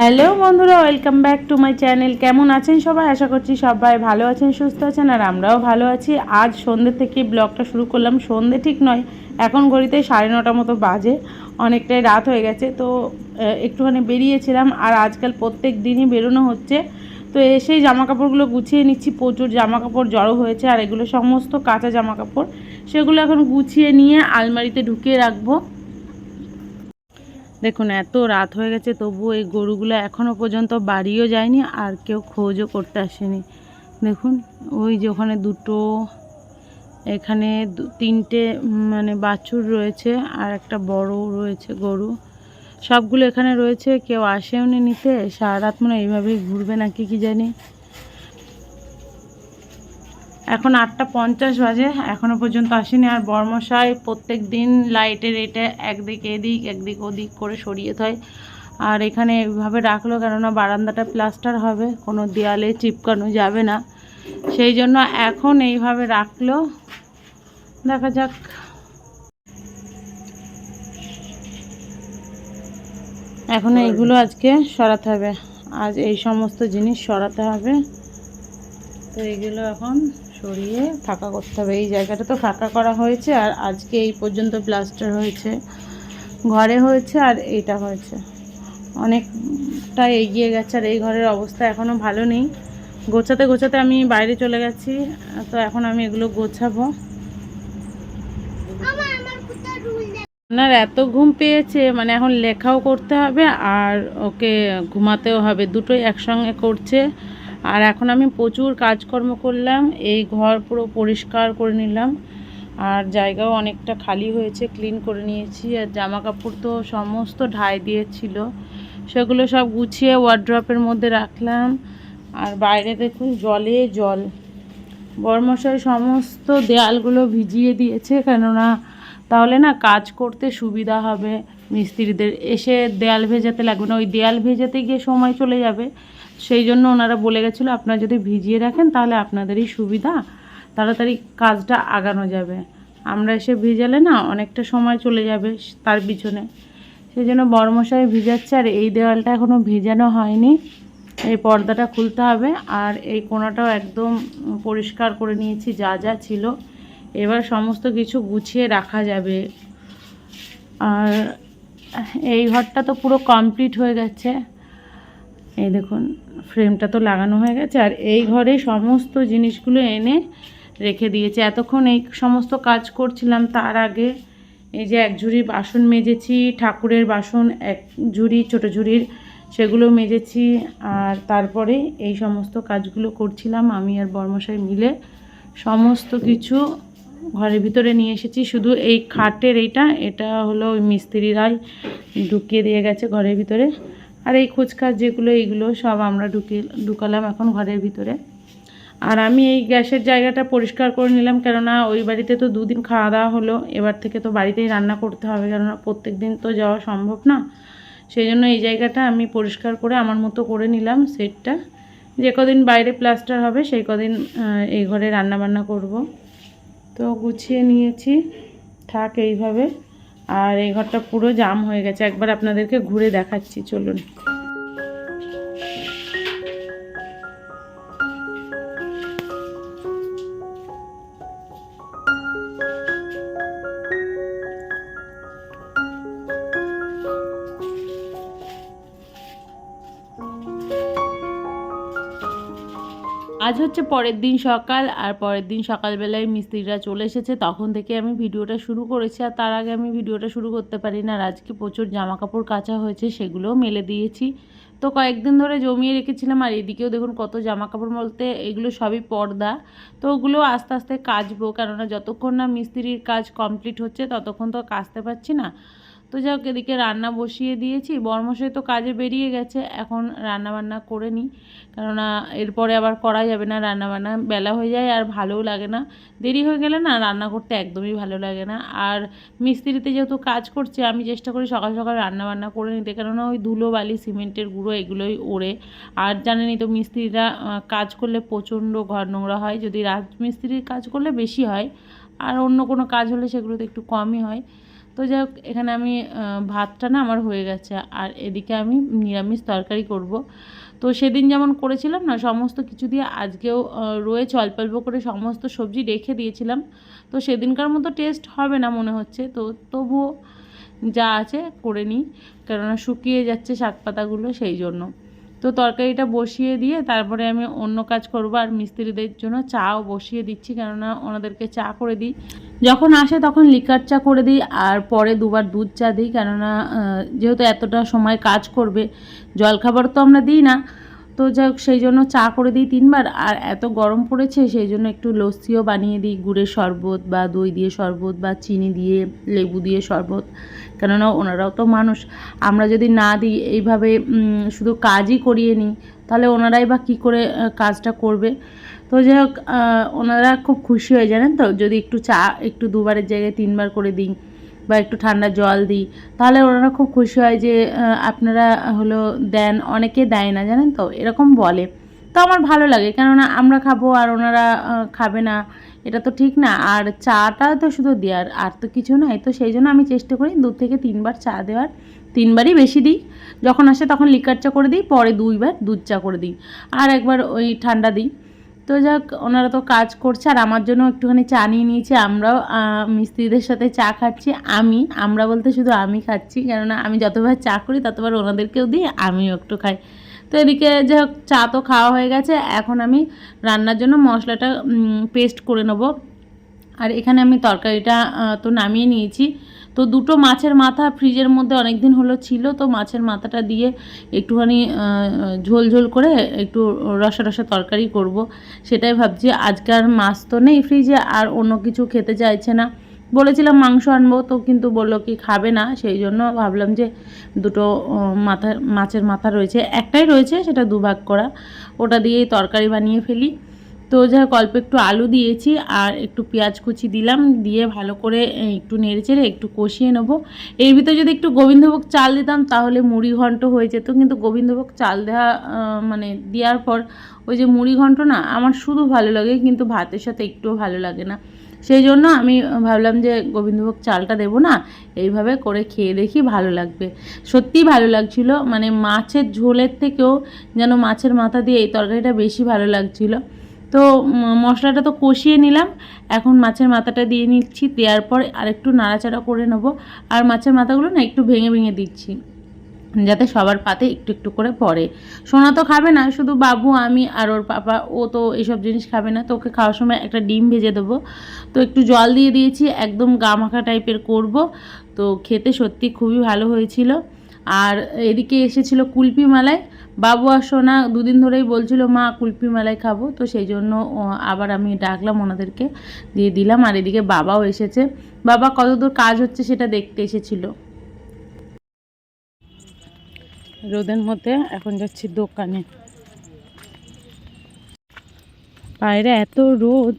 Hello বন্ধুরা, welcome back to my channel. কেমন আছেন সবাই? আশা করছি সবাই ভালো আছেন, সুস্থ আছেন, আর আমরাও ভালো আছি। আজ সন্ধ্যে থেকে ব্লগটা শুরু করলাম। সন্ধ্যে ঠিক নয়, এখন ঘড়িতে সাড়ে নটা মতো বাজে, অনেকটাই রাত হয়ে গেছে, তো একটুখানি বেরিয়েছিলাম। আর আজকাল প্রত্যেক দিনই বেরোনো হচ্ছে, তো এসেই জামা কাপড়গুলো গুছিয়ে নিচ্ছি। প্রচুর জামা কাপড় জড়ো হয়েছে, আর এগুলো সমস্ত কাঁচা জামা কাপড় সেগুলো এখন গুছিয়ে নিয়ে আলমারিতে ঢুকিয়ে রাখব। দেখুন, এত রাত হয়ে গেছে তবু এই গরুগুলো এখনও পর্যন্ত বাড়িও যায়নি আর কেউ খোঁজও করতে আসেনি। দেখুন, ওই যে ওখানে দুটো, এখানে তিনটে মানে বাছুর রয়েছে আর একটা বড় রয়েছে গরু। সবগুলো এখানে রয়েছে, কেউ আসেও নি নিতে, সারা রাত মনে এইভাবেই ঘুরবে নাকি কি জানি। এখন আটটা পঞ্চাশ বাজে এখনও পর্যন্ত আসেনি। আর বর্মশাই প্রত্যেক দিন লাইটের এটা একদিকে এদিক, একদিক ওদিক করে সরিয়ে থয় আর এখানে এইভাবে রাখল কেননা বারান্দাটা প্লাস্টার হবে, কোনো দেয়ালে চিপকানো যাবে না। সেই জন্য এখন এইভাবে রাখল। দেখা যাক। এখন এইগুলো আজকে সরাতে হবে। আজ এই সমস্ত জিনিস সরাতে হবে। তো এইগুলো এখন সরিয়ে ফাঁকা করতে হবে। এই জায়গাটা তো ফাঁকা করা হয়েছে আর আজকে এই পর্যন্ত প্লাস্টার হয়েছে। ঘরে হয়েছে আর এটা হয়েছে। অনেকটা এগিয়ে গেছে আর এই ঘরের অবস্থা এখনও ভালো নেই। গোছাতে গোছাতে আমি বাইরে চলে গেছি, তো এখন আমি এগুলো গোছাবো। আপনার এত ঘুম পেয়েছে মানে এখন লেখাও করতে হবে আর ওকে ঘুমাতেও হবে। দুটোই একসঙ্গে করছে। আর এখন আমি প্রচুর কাজকর্ম করলাম, এই ঘর পুরো পরিষ্কার করে নিলাম। আর জায়গাও অনেকটা খালি হয়েছে ক্লিন করে নিয়েছি। আর জামা কাপড় তো সমস্ত ঢাই দিয়েছিল সেগুলো সব গুছিয়ে ওয়ার্ড্রপের মধ্যে রাখলাম। আর বাইরে দেখুন, জলে জল। বর্মশাই সমস্ত দেয়ালগুলো ভিজিয়ে দিয়েছে, কেননা তাহলে না কাজ করতে সুবিধা হবে মিস্ত্রিদের। এসে দেয়াল ভেজাতে লাগবে না। ওই দেয়াল ভেজাতে গিয়ে সময় চলে যাবে। সেই জন্য ওনারা বলে গেছিল, আপনারা যদি ভিজিয়ে রাখেন তাহলে আপনাদেরই সুবিধা, তাড়াতাড়ি কাজটা আগানো যাবে। আমরা এসে ভিজালে না অনেকটা সময় চলে যাবে তার পিছনে। সেই জন্য বর্মশাই ভিজাচ্ছে, আর এই দেওয়ালটা এখনও ভেজানো হয়নি। এই পর্দাটা খুলতে হবে, আর এই কোণাটাও একদম পরিষ্কার করে নিয়েছি, যা যা ছিল। এবার সমস্ত কিছু গুছিয়ে রাখা যাবে। আর এই ঘরটা তো পুরো কমপ্লিট হয়ে গেছে। এই দেখুন ফ্রেমটা তো লাগানো হয়ে গেছে, আর এই ঘরে সমস্ত জিনিসগুলো এনে রেখে দিয়েছে। এতক্ষণ এই সমস্ত কাজ করছিলাম, তার আগে এই যে এক ঝুড়ি বাসন মেজেছি, ঠাকুরের বাসন, এক ঝুড়ি ছোটো ঝুড়ির সেগুলো মেজেছি, আর তারপরে এই সমস্ত কাজগুলো করছিলাম আমি আর বর্মশাই মিলে। সমস্ত কিছু ঘরের ভিতরে নিয়ে এসেছি, শুধু এই খাটের এইটা, এটা হলো ওই মিস্ত্রিরাই ঢুকিয়ে দিয়ে গেছে ঘরের ভিতরে। আর এই খোঁজকাজ যেগুলো, এইগুলো সব আমরা ঢুকিয়ে ঢুকালাম এখন ঘরের ভিতরে। আর আমি এই গ্যাসের জায়গাটা পরিষ্কার করে নিলাম, কেননা ওই বাড়িতে তো দুদিন খাওয়া দাওয়া হলো, এবার থেকে তো বাড়িতেই রান্না করতে হবে, কেননা প্রত্যেক দিন তো যাওয়া সম্ভব না। সেই জন্য এই জায়গাটা আমি পরিষ্কার করে আমার মতো করে নিলাম সেটটা। যে কদিন বাইরে প্লাস্টার হবে, সেই কদিন এই ঘরে রান্না বান্না করব। তো গুছিয়ে নিয়েছি, থাক এইভাবে। আর এই ঘরটা পুরো জাম হয়ে গেছে। একবার আপনাদেরকে ঘুরে দেখাচ্ছি চলুন। আজ হচ্ছে পরের দিন সকাল, আর পরের দিন সকালবেলায় মিস্ত্রিরা চলে এসেছে। তখন থেকে আমি ভিডিওটা শুরু করেছি, আর তার আগে আমি ভিডিওটা শুরু করতে পারি না। আর আজকে প্রচুর জামা কাপড় কাচা হয়েছে, সেগুলোও মেলে দিয়েছি। তো কয়েকদিন ধরে জমিয়ে রেখেছিলাম, আর এদিকেও দেখুন কত জামা কাপড় বলতে এগুলো সবই পর্দা। তো ওগুলো আস্তে আস্তে কাচবো, কেননা যতক্ষণ না মিস্ত্রির কাজ কমপ্লিট হচ্ছে, ততক্ষণ তো কাচতে পারছি না। তো যাই হোক এদিকে রান্না বসিয়ে দিয়েছি। বর্মশাই তো কাজে বেরিয়ে গেছে, এখন রান্না বান্না করে নিই। কেননা এরপরে আবার করা যাবে না রান্না বান্না বেলা হয়ে যায় আর ভালোও লাগে না। দেরি হয়ে গেলে না রান্না করতে একদমই ভালো লাগে না। আর মিস্ত্রিতে যেহেতু কাজ করছে, আমি চেষ্টা করি সকাল সকাল রান্না বান্না করে নিতে। কেননা ওই ধুলো বালি, সিমেন্টের গুঁড়ো এগুলোই ওড়ে। আর জানেনই তো মিস্ত্রিরা কাজ করলে প্রচণ্ড ঘর নোংরা হয়। যদি রাজমিস্ত্রির কাজ করলে বেশি হয়, আর অন্য কোনো কাজ হলে সেগুলোতে একটু কমই হয়। তো যাই হোক, এখানে আমি ভাতটা না আমার হয়ে গেছে, আর এদিকে আমি নিরামিষ তরকারি করব। তো সেদিন যেমন করেছিলাম না, সমস্ত কিছু দিয়ে আজকেও রয়েছে, অল্প অল্প করে সমস্ত সবজি রেখে দিয়েছিলাম। তো সেদিনকার মতো টেস্ট হবে না মনে হচ্ছে, তো তবুও যা আছে করে নিই, কেননা শুকিয়ে যাচ্ছে শাক পাতাগুলো সেই জন্য। তো তরকারিটা বসিয়ে দিয়ে তারপরে আমি অন্য কাজ করব আর মিস্ত্রিদের জন্য চাও বসিয়ে দিচ্ছি কেননা ওনাদেরকে চা করে দিই। যখন আসে তখন লিকার চা করে দিই আর পরে দুবার দুধ চা দিই কেননা যেহেতু এতটা সময় কাজ করবে, জলখাবার তো আমরা দিই না। তো যাই হোক সেই জন্য চা করে দিই তিনবার। আর এত গরম পড়েছে, সেই জন্য একটু লস্যিও বানিয়ে দিই, গুড়ের শরবত বা দই দিয়ে শরবত বা চিনি দিয়ে লেবু দিয়ে শরবত। কেননা ওনারাও তো মানুষ। আমরা যদি না দিই, এইভাবে শুধু কাজই করিয়ে নিই, তাহলে ওনারাই বা কী করে কাজটা করবে? তো যাই হোক ওনারা খুব খুশি হয়ে, জানেন তো? যদি একটু চা একটু দুবারের জায়গায় তিনবার করে দিই বা একটু ঠান্ডা জল দিই, তাহলে ওনারা খুব খুশি হয় যে আপনারা হলো দেন, অনেকে দেয় না, জানেন তো? এরকম বলে। তো আমার ভালো লাগে, কেননা আমরা খাব আর ওনারা খাবে না, এটা তো ঠিক না। আর চাটা তো শুধু দেওয়ার, আর তো কিছু নয় তো সেই জন্য আমি চেষ্টা করি দু থেকে তিনবার চা দেওয়ার, তিনবারই বেশি দিই। যখন আসে তখন লিকার চা করে দিই, পরে দুইবার দুধ চা করে দিই। আর একবার ওই ঠান্ডা দিই। তো যাক, ওনারা তো কাজ করছে আর আমার জন্য একটুখানি চা নিয়ে নিয়েছে। আমরাও মিস্ত্রিদের সাথে চা খাচ্ছি, আমি, আমরা বলতে শুধু আমি খাচ্ছি, কেননা আমি যতবার চা করি ততবার ওনাদেরকেও দিই, আমিও একটু খাই। তো এদিকে যাই হোক চা তো খাওয়া হয়ে গেছে, এখন আমি রান্নার জন্য মশলাটা পেস্ট করে নেব। আর এখানে আমি তরকারিটা তো নামিয়ে নিয়েছি। তো দুটো মাছের মাথা ফ্রিজের মধ্যে অনেক দিন হলো ছিল, তো মাছের মাথাটা দিয়ে একটুখানি ঝোল ঝোল করে একটু রসা রসা তরকারি করব। সেটাই ভাবছি আজকাল মাছ তো নেই ফ্রিজে, আর অন্য কিছু খেতে চাইছে না। বলেছিলাম মাংস আনব, তো কিন্তু বলল কি খাবে না, সেই জন্য ভাবলাম যে দুটো মাথা, মাছের মাথা রয়েছে, একটাই রয়েছে, সেটা দুভাগ করা। ওটা দিয়েই তরকারি বানিয়ে ফেলি। তো যাই অল্প একটু আলু দিয়েছি আর একটু পেঁয়াজ কুচি দিলাম, দিয়ে ভালো করে একটু নেড়ে চেড়ে একটু কষিয়ে নেব। এর ভিতরে যদি একটু গোবিন্দভোগ চাল দিতাম, তাহলে মুড়ি ঘন্ট হয়ে যেত। কিন্তু গোবিন্দভোগ চাল দেওয়া মানে দেওয়ার পর ওই যে মুড়ি ঘন্ট না, আমার শুধু ভালো লাগে, কিন্তু ভাতের সাথে একটুও ভালো লাগে না। সেই জন্য আমি ভাবলাম যে গোবিন্দভোগ চালটা দেবো না, এইভাবে করে খেয়ে দেখি ভালো লাগবে। সত্যিই ভালো লাগছিল মানে মাছের ঝোলের থেকেও যেন মাছের মাথা দিয়ে এই তরকারিটা বেশি ভালো লাগছিল। তো মশলাটা তো কষিয়ে নিলাম। এখন মাছের মাথাটা দিয়ে নিচ্ছি, দেওয়ার পর আরেকটু নাড়াচাড়া করে নেব। আর মাছের মাথাগুলো না একটু ভেঙে ভেঙে দিচ্ছি, যাতে সবার পাতে একটু একটু করে পড়ে। সোনা তো খাবে না, শুধু বাবু, আমি আর ওর পাপা, ও তো এসব জিনিস খাবে না। তো ওকে খাওয়ার সময় একটা ডিম ভেজে দেবো। তো একটু জল দিয়ে দিয়েছি, একদম গা মাখা টাইপের করব। তো খেতে সত্যি খুবই ভালো হয়েছিল। আর এদিকে এসেছিল কুলপি মালাই। বাবু আর সোনা দুদিন ধরেই বলছিল, মা, কুলপি মালাই খাব। তো সেই জন্য আবার আমি ডাকলাম ওনাদেরকে দিয়ে দিলাম। আর এদিকে বাবাও এসেছে। বাবা, কতদূর কাজ হচ্ছে সেটা দেখতে এসেছিল। রোদের মধ্যে এখন যাচ্ছি দোকানে। বাইরে এত রোদ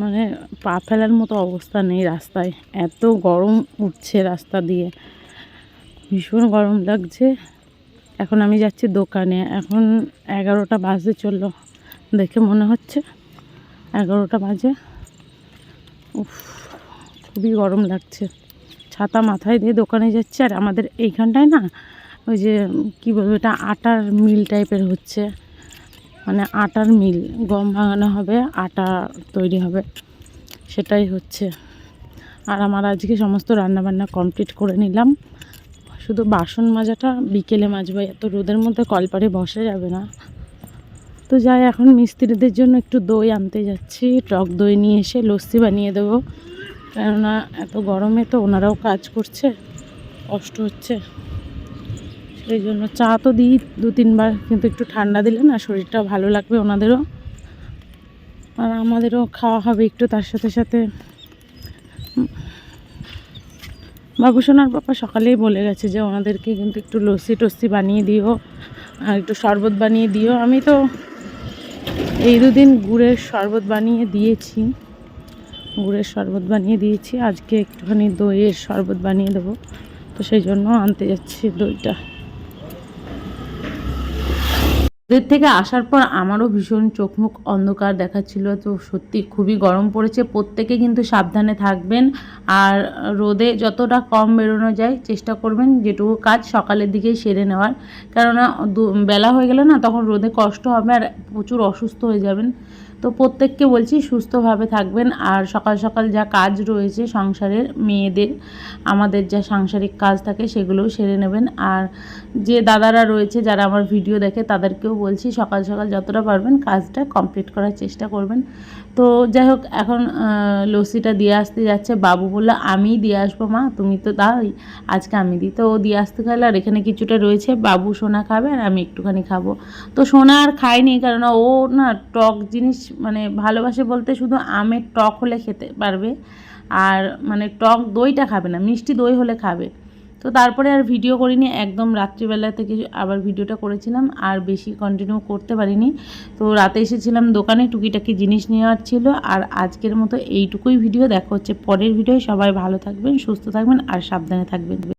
মানে পা ফেলার মতো অবস্থা নেই রাস্তায়। এত গরম উঠছে রাস্তা দিয়ে। ভীষণ গরম লাগছে। এখন আমি যাচ্ছি দোকানে। এখন এগারোটা বাজতে চলল দেখে মনে হচ্ছে এগারোটা বাজে। উফ, খুবই গরম লাগছে। ছাতা মাথায় দিয়ে দোকানে যাচ্ছে, আর আমাদের এইখানটায় না ওই যে, কী বলব, এটা আটার মিল টাইপের হচ্ছে। মানে আটার মিল, গম ভাঙানো হবে, আটা তৈরি হবে, সেটাই হচ্ছে। আর আমার আজকে সমস্ত রান্নাবান্না কমপ্লিট করে নিলাম। শুধু বাসন মাজাটা বিকেলে মাজবো, এত রোদের মধ্যে কলপারে বসে যাবে না। তো যাই, এখন মিস্ত্রিদের জন্য একটু দই আনতে যাচ্ছি, টক দই নিয়ে এসে লস্যি বানিয়ে দেবো। কেননা এত গরমে তো ওনারাও কাজ করছে, কষ্ট হচ্ছে। সেই জন্য চা তো দিই দু তিনবার, কিন্তু একটু ঠান্ডা দিলে না শরীরটা ভালো লাগবে ওনাদেরও। আর আমাদেরও খাওয়া হবে একটু তার সাথে সাথে। বাবু সোনার পাপা সকালেই বলে গেছে যে ওনাদেরকে কিন্তু একটু লস্যি টস্যি বানিয়ে দিও, আর একটু শরবত বানিয়ে দিও। আমি তো এই দুদিন গুড়ের শরবত বানিয়ে দিয়েছি, গুড়ের শরবত বানিয়ে দিয়েছি। আজকে একটুখানি দইয়ের শরবত বানিয়ে দেবো। তো সেই জন্য আনতে যাচ্ছি দইটা। ওদের থেকে আসার পর আমারও ভীষণ চোখ মুখ অন্ধকার দেখাচ্ছিল। তো সত্যি খুবই গরম পড়েছে। প্রত্যেকে কিন্তু সাবধানে থাকবেন আর রোদে যতটা কম বেরোনো যায় চেষ্টা করবেন যেটুকু কাজ সকালের দিকেই সেরে নেওয়ার। কেননা বেলা হয়ে গেলে না তখন রোদে কষ্ট হবে আর প্রচুর অসুস্থ হয়ে যাবেন। তো প্রত্যেককে বলছি সুস্থভাবে থাকবেন আর সকাল সকাল যা কাজ রয়েছে সংসারের মেয়েদের, আমাদের যা সাংসারিক কাজ থাকে সেগুলোও সেরে নেবেন। আর যে দাদারা রয়েছে যারা আমার ভিডিও দেখে তাদেরকেও বলছি সকাল সকাল যতটা পারবেন কাজটা কমপ্লিট করার চেষ্টা করবেন। তো যাই হোক, এখন লস্যিটা দিয়ে আসতে যাচ্ছে। বাবু বলল আমিই দিয়ে আসব মা, তুমি তো দাওই। আজকে আমি দিই তো ও দিয়ে আসতে গেলে আর এখানে কিছুটা রয়েছে। বাবু সোনা খাবে আর আমি একটুখানি খাব। তো সোনা আর খায়নি কারণ ও না টক জিনিস মানে ভালোবাসে বলতে শুধু আমের টক হলে খেতে পারবে। আর মানে টক দইটা খাবে না, মিষ্টি দই হলে খাবে। তো তারপরে আর ভিডিও করিনি, একদম রাত্রিবেলা থেকে আবার ভিডিওটা করেছিলাম, আর বেশি কন্টিনিউ করতে পারিনি। তো রাতে এসেছিলাম দোকানে, টুকিটাকি জিনিস নেওয়ার ছিল, আর আজকের মতো এইটুকুই ভিডিও দেখা হচ্ছে পরের ভিডিও সবাই ভালো থাকবেন, সুস্থ থাকবেন, আর সাবধানে থাকবেন।